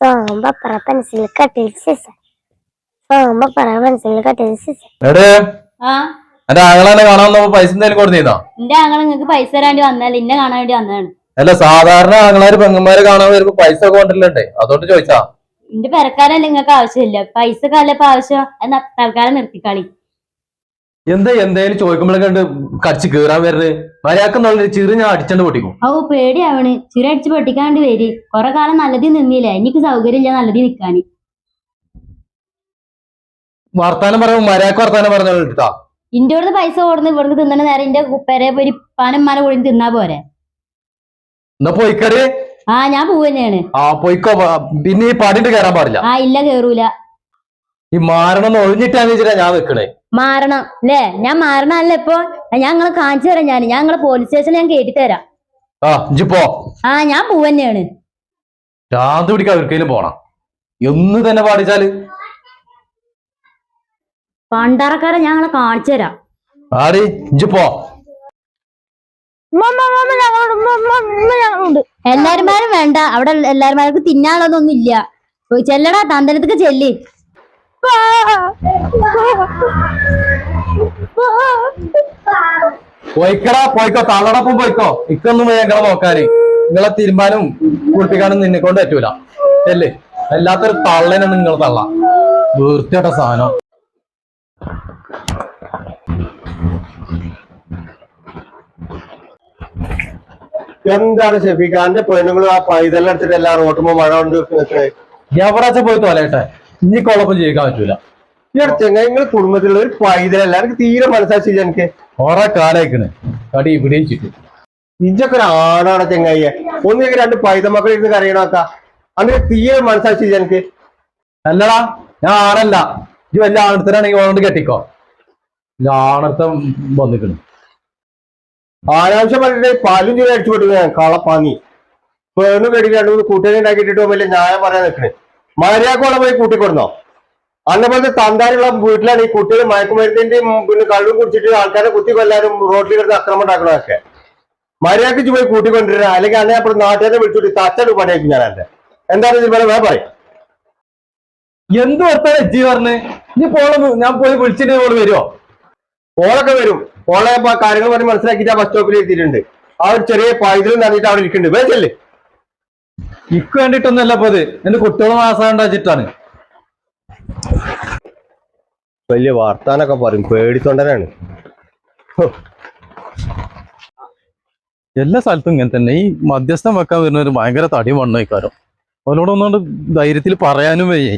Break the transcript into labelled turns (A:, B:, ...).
A: പറ പെൻസിൽ കട്ടിൽ സിസ. സോം പപ്പറ പെൻസിൽ കട്ടിൽ സിസ.
B: എടേ.
C: ആ?
B: എന്റെ ആങ്ങളെ കാണാൻ വന്നപ്പോ പൈസ എന്തായാലും
C: എന്റെ നിങ്ങക്ക് പൈസ തരാണ്ടി ഇന്നെ കാണാൻ വേണ്ടി വന്നതാണ്.
B: അല്ല സാധാരണ ആങ്ങളാര് പെങ്ങന്മാരെ കാണാൻ വരുമ്പോ പൈസ ഒക്കെ കൊണ്ടില്ലേ അതുകൊണ്ട് ചോദിച്ചാ.
C: എന്റെ പെരക്കാരല്ല നിങ്ങൾക്ക് ആവശ്യമില്ല. പൈസ കാലപ്പോ ആവശ്യം? എന്നാ തൽക്കാലം നിർത്തിക്കളി.
B: എന്താ എന്തേലും ചോദിക്കുമ്പോഴൊക്കെ കടിച്ച് കീറാൻ വരുന്നത് മര്യാദക്കുന്നുള്ള ചിറി ഞാൻ അടിച്ചണ്ട് പൊട്ടിക്കും.
C: ഓ പേടിയാവണ്. ചിര അടിച്ച് പൊട്ടിക്കാണ്ട് വരി. കൊറേ കാലം നല്ലതി നിന്നില്ലേ? എനിക്ക് സൗകര്യമില്ല നല്ലതി നിക്കാന്.
B: വർത്താനം പറയുമ്പോ മര്യാദയ്ക്ക് വർത്താനം പറഞ്ഞോട്ടാ
C: ഇന്റെ അടുത്ത് പൈസ ഓടുന്ന് ഇവിടുന്ന് തിന്നണ നേരം ഇന്റെ പെരെ പോയി പാനന്മാരെ കൂടി തിന്നാ പോരെ.
B: എന്നാ പോയിക്കടി.
C: ആ ഞാൻ പോവ് തന്നെയാണ്
B: ആ പോയിക്കോ പിന്നെ ഈ പടിയിട്ട് കയറാൻ പാടില്ല.
C: ആ ഇല്ല കേറൂല.
B: ഈ മാരണം ഒഴിഞ്ഞിട്ടാന്ന് വെച്ചിട്ടാ ഞാൻ വെക്കണേ
C: മാറണം അല്ലേ ഞാൻ മാറണല്ല ഇപ്പൊ ഞാൻ നിങ്ങളെ കാണിച്ചു തരാം ഞാൻ. ഞങ്ങൾ പോലീസ് സ്റ്റേഷനിൽ ഞാൻ കേട്ടി തരാം
B: ആ ഇജ്ജ് പോ.
C: ആ ഞാൻ പോവന്നെയാണ്. തന്നെയാണ്
B: ശാന്തി പിടിക്കാൻ എവിടേക്കെങ്കിലും പോണം. എന്ന് തന്നെ പാടിച്ചാൽ?
C: പണ്ടാറക്കാരെ ഞാൻ നിങ്ങളെ കാണിച്ചു തരാം.
B: ആടി ഇജ്ജ് പോ.
C: എല്ലാരുമാരും വേണ്ട. അവിടെ എല്ലാരും തിന്നാനുള്ളതൊന്നും ഇല്ല. പോയി ചെല്ലടാ തന്തലത്തേക്ക് ചെല്ലി.
B: പോയിക്കടാ പോയിക്കോ തള്ളടൊപ്പം പോയിക്കോ. ഇക്കൊന്നും ഞങ്ങളെ നോക്കാന്. നിങ്ങളെ തീരുമാനം കുളിപ്പിക്കാനും നിന്നെ കൊണ്ട് പറ്റൂല. അല്ലേ? അല്ലാത്തൊരു തള്ളനാണ് നിങ്ങൾ തള്ള. വീർത്തിയുടെ സാധനം.
D: എന്താണ് ഷെഫിഖാന്റെ പെണ്ണുങ്ങളും ആ പൈതലെല്ലാം എടുത്തിട്ട് എല്ലാ റോട്ടുമ്പോ മഴ കൊണ്ട്
B: എവിടാച്ച പോയി തോലേട്ടെ ഇനി കൊളപ്പം ജീവിക്കാൻ പറ്റൂല.
D: ഈ ചെങ്ങ നിങ്ങൾ കുടുംബത്തിലുള്ള ഒരു പൈതലല്ല? എനിക്ക് തീരെ മനസ്സാച്ചില്ല എനിക്ക്.
B: കൊറേ കാലായിക്കണ് കടി ഇവിടെയും ചുറ്റും.
D: ഇഞ്ചൊക്കെ ഒരു ചെങ്ങായി ഒന്നിലേക്ക് രണ്ട് പൈത മക്കൾ ഇരുന്ന് കരയണോക്ക അങ്ങനെ തീരെ മനസ്സാച്ചില്ല എനിക്ക്.
B: അല്ലടാ ഞാൻ ആണല്ല ഇത് വല്ല ആണത്തനാണെങ്കിൽ ഓണോണ്ട് കെട്ടിക്കോ. ആണത്തം വന്നിക്കണ്.
D: ആരാംശം പറഞ്ഞിട്ട് പാലും ചൂട് അടിച്ചു വിട്ടു ഞാൻ കളപ്പാങ്ങി പേണു കെട്ടി രണ്ടു മൂന്ന് കൂട്ടുകാരി ഉണ്ടാക്കിയിട്ട് വലിയ ഞാൻ പറയാൻ നിൽക്കണേ. മര്യാദക്കോടെ പോയി കൂട്ടിക്കൊടുന്നോ? അന്ന പോലത്തെ തന്താനുള്ള വീട്ടിലാണ് ഈ കുട്ടികൾ മയക്കുമരുന്നിന്റെയും പിന്നെ കള്ളും കുടിച്ചിട്ട് ആൾക്കാരെ കുത്തി കൊല്ലാനും റോഡിൽ കിടന്ന് അക്രമം ഉണ്ടാക്കണമൊക്കെ മര്യാദയ്ക്ക് പോയി കൂട്ടിക്കൊണ്ടിരുന്ന അല്ലെങ്കിൽ അന്നേ അപ്പുറം നാട്ടുകാരെ വിളിച്ചിട്ട് തച്ചടി പണിയാക്കും ഞാൻ എന്റെ എന്താണ് ഇതിൽ വേറെ പറയും.
B: എന്ത് വർത്താനം എജ്ജി പറഞ്ഞ്? ഇനി പോളെ ഞാൻ പോയി വിളിച്ചിട്ട് ഓൾ വരുമോ
D: ഓളൊക്കെ വരും. ഓളെ കാര്യങ്ങൾ പറഞ്ഞ് മനസ്സിലാക്കിയിട്ട് ആ ബസ് സ്റ്റോപ്പിൽ എത്തിയിട്ടുണ്ട്. ആ ഒരു ചെറിയ പൈതൽ നടന്നിട്ട് അവിടെ ഇരിക്കുന്നുണ്ട്. വേച്ചല്ലേ
B: ഇക്ക് വേണ്ടിട്ടൊന്നല്ല ഇത്. എന്റെ കുട്ടികളും മാസം ഉണ്ടാച്ചിട്ടാണ്
D: വലിയ വാർത്താനൊക്കെ പറയും. പേടിത്തൊണ്ടനാണ്.
B: എല്ലാ സ്ഥലത്തും ഇങ്ങനെ തന്നെ. ഈ മധ്യസ്ഥം വെക്കാൻ ഒരു ഭയങ്കര തടി മണ്ണ ഇക്കാരം അവരോട് ഒന്നുകൊണ്ട് ധൈര്യത്തിൽ പറയാനും വയ്യേ.